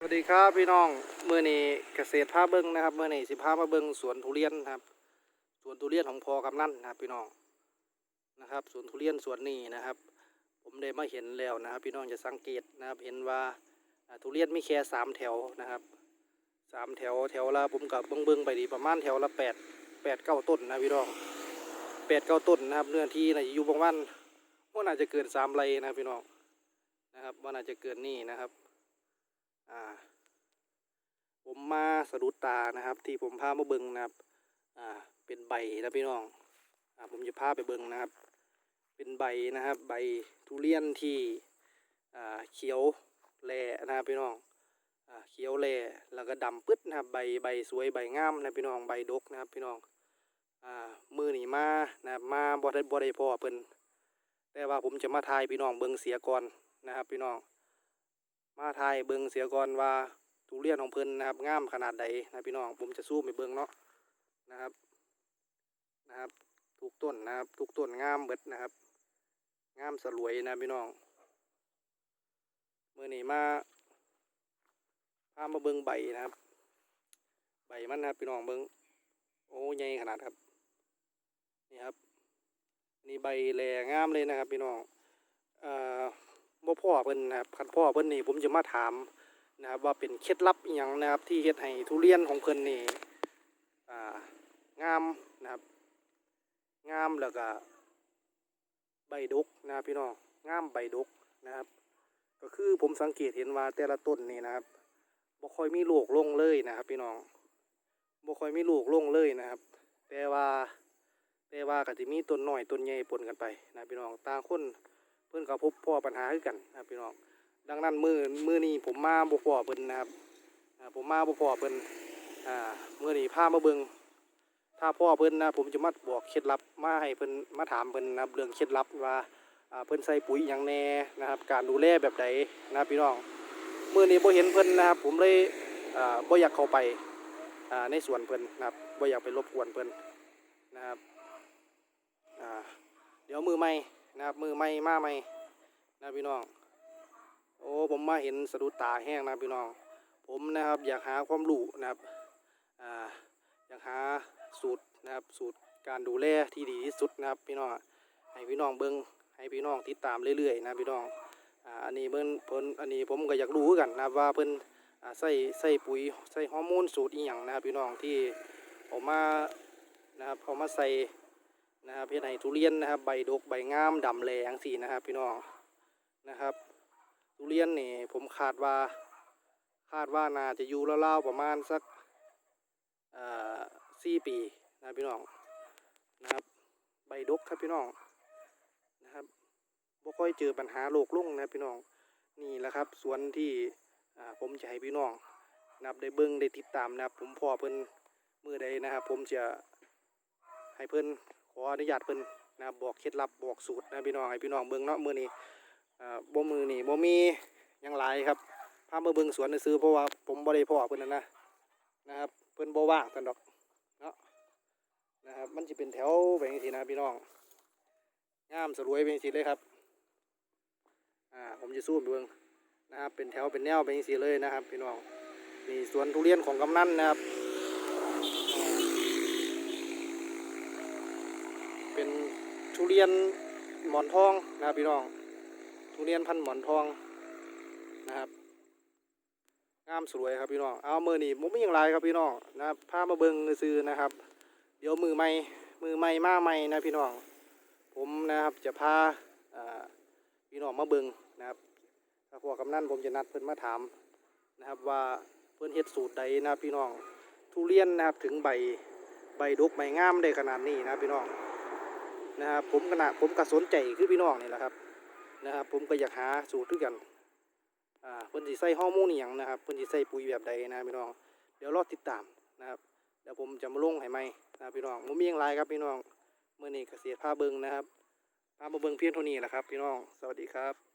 สวัสดีครับพี่น้องเมื่อนี้เกษตรพาเบิงนะครับเมื่อนี้สิพามาเบิงสวนทุเรียนนะครับสวนทุเรียนของพอกำนันนะครับพี่น้องนะครับสวนทุเรียนสวนนี้นะครับ ผมได้มาเห็นแล้วนะครับ พี่น้องจะสังเกตนะครับเห็นว่าทุเรียนไมีแค่สามแถวนะครับสามแถวแถวละผมกับเบิงเบิงไปดีประมาณแถวละแปดแปดเก้าต้นนะพี่น้องแปดเก้าต้นนะครับเนื้อที่นะอยู่ประมาณว่าน่าจะเกินสามไรนะครับพี่น้องนะครับว่าน่าจะเกินนี่นะครับ อ่า ผมมาสะดุดตานะครับ ที่ผมพามาเบิงนะครับ อ่า เป็นใบนะพี่น้อง อ่า ผมจะพาไปเบิงนะครับ เป็นใบนะครับ ใบทุเรียนที่อ่าเขียวแหล่นะครับพี่น้อง อ่า เขียวแหล่แล้วก็ดำปึ๊ดนะครับ ใบใบสวยใบงามนะพี่น้อง ใบดกนะครับพี่น้อง อ่า มือหนีมานะครับมาบ่ได้บ่ได้พอเพิ่นแต่ว่าผมจะมาทายพี่น้องเบิงเสียก่อนนะครับพี่น้อง มาทายเบิงเสียก่อนว่าทุเรียนของเพิ่นนะครับงามขนาดใดนะพี่น้องผมจะสู้ไปเบิงเนาะนะครับนะครับทุกต้นนะครับทุกต้นงามเบิดนะครับ งามสลวยนะพี่น้องเมื่อนี้มาพามาเบิงใบนะครับ ใบมันนะครับพี่น้องเบิงโอ้ใหญ่ขนาดครับนี่ครับนี่ใบแหลงามเลยนะครับพี่น้องเอ่อ บ่พ่อเพิ่นนะครับคันพ่อเพิ่นนี่ผมจะมาถามนะครับว่าเป็นเคล็ดลับอหยังนะครับ ที่เฮ็ดให้ทุเรียนของเพิ่นนี่อ่างามนะครับ งามแล้วก็ใบดกนะครับพี่น้องงามใบดกนะครับ ก็คือผมสังเกตเห็นว่าแต่ละต้นนี่นะครับบ่ค่อยมีลูกลงเลยนะครับ พี่น้องบ่ค่อยมีลูกลงเลยนะครับ แต่ว่าแต่ว่าก็จะมีต้นน้อยต้นใหญ่ปนกันไปนะพี่น้องต่างคน เพื่อนก็พบพ่อปัญหาคือกันนะพี่น้องดังนั้นมือมือนี้ผมมาบ่พ่อเพิ่นนะครับผมมาบ่พ่อเพิ่นอ่ามือนี้พามาเบิงถ้าพ่อเพิ่นนะผมจะมาบอกเคล็ดลับมาให้เพิ่นมาถามเพิ่นนะครับเรื่องเคล็ดลับว่าเพิ่นใส่ปุ๋ยหยังแน่นะครับ การดูแลแบบใดนะพี่น้องมือนี้บ่เห็นเพิ่นนะครับ ผมเลยบ่อยากเข้าไปในสวนเพิ่นนะครับบ่อยากไปรบกวนเพิ่นนะครับเดี๋ยวมือใหม่ นะครับมือไม่มาไม่นะพี่น้อง โอ้ผมมาเห็นสะดุดตาแห้งนะพี่น้อง ผมนะครับอยากหาความรู้นะครับอ่าอยากหาสูตรนะครับสูตรการดูแลที่ดีที่สุดนะครับพี่น้องให้พี่น้องเบิ้งให้พี่น้องติดตามเรื่อยๆนะพี่น้องอ่าอันนี้เพิ่นเพิ่นอันนี้ผมก็อยากรู้กันนะว่าเพิ่นอ่าใส่ใส่ปุ๋ยใส่ฮอร์โมนสูตรอีหยังนะครับพี่น้องที่เออกมานะครับเอามาใส่ นะครับเฮ็ดให้ทุเรียนนะครับ ใบดกใบงามดำแหลงสีนะครับ พี่น้องนะครับ ทุเรียนนี่ผมคาดว่า คาดว่าน่าจะอยู่ราๆประมาณสักเอ่อสี่ปีนะพี่น้องนะครับ ใบดกครับพี่น้องนะครับบ่ค่อยเจอปัญหาโรคลุ่งนะพี่น้องนี่แหละครับสวนที่ผมจะให้พี่น้องนะครับได้เบิ่งได้ติดตามนะครับ ผมพอเพิ่นมือใดนะครับ ผมจะให้เพิ่น ออนุญาตเพิ่นนะบอกเคล็ดลับบอกสูตรนะพี่น้องให้พี่น้องเบิ่งเนาะมื้อนี้อ่าบ่มือนี่บ่มียังหลายครับพามาเบิ่งสวนซื้อเพราะว่าผมบ่ได้พ่อเพิ่นนะนะนะครับเพิ่นบ่ว่างซั่นดอกเนาะนะครับมันสิเป็นแถวไปจังซี่นะพี่น้องงามสรวยไปจังซี่เลยครับอ่าผมจะซูมเบิ่งนะครับเป็นแถวเป็นแนวไปจังซี่เลยนะครับ พี่น้องนี่สวนทุเรียนของกำนันนะครับ เป็น ทุเรียนหมอนทองนะครับพี่น้อง ทุเรียนพันหมอนทองนะครับงามสวยครับพี่น้อง เอามือนี่มุไม่ยังไรครับพี่น้องนะครับพามาเบิงซื้อนะครับ เดี๋ยวมือใหม่มือใหม่มาใหม่นะพี่น้อง ผมนะครับจะพาพี่น้องมาเบิงนะครับถ้าพวกกำนันผมจะนัดเพิ่อนมาถามนะครับว่าเพิ่อนเฮ็ดสูตรใดนะพี่น้อง ทุเรียนนะครับถึงใบใบดกใบงามได้ขนาดนี้นะพี่น้อง นะครับผมขณะผมก็สนใจคือพี่น้องนี่แหละครับนะครับ ผมก็อยากหาสูตรด้วยกันอ่าเพิ่นสิใส่ฮอร์โมนอย่างนะครับเพิ่นสิใส่ปุ๋ยแบบใดนะพี่น้องเดี๋ยวรอติดตามนะครับเดี๋ยวผมจะมาลงให้ไหมนะพี่น้องผมมีอย่างไรครับพี่น้องเมื่อนี้เกษตรผ้าเบิงนะครับพามาเบิงเพียงเท่านี้แหละครับ พี่น้องสวัสดีครับ